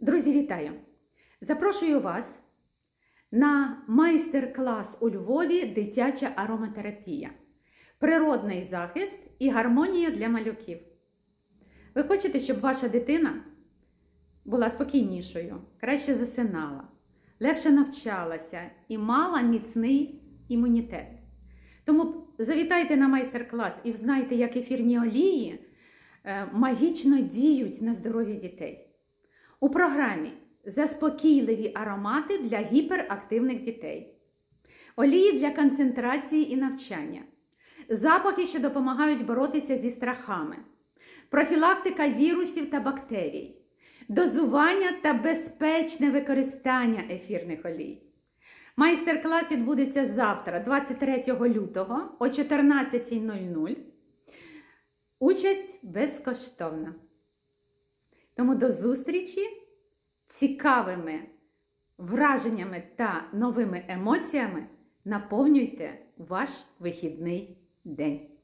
Друзі, вітаю! Запрошую вас на майстер-клас у Львові Дитяча ароматерапія. Природний захист і гармонія для малюків. Ви хочете, щоб ваша дитина була спокійнішою, краще засинала, легше навчалася і мала міцний імунітет. Тому завітайте на майстер-клас і взнайте, як ефірні олії е, магічно діють на здоров'я дітей. У програмі заспокійливі аромати для гіперактивних дітей, олії для концентрації і навчання, запахи, що допомагають боротися зі страхами, профілактика вірусів та бактерій, дозування та безпечне використання ефірних олій. Майстер-клас відбудеться завтра, 23 лютого о 14.00. Участь безкоштовна. Тому до зустрічі цікавими враженнями та новими емоціями наповнюйте ваш вихідний день.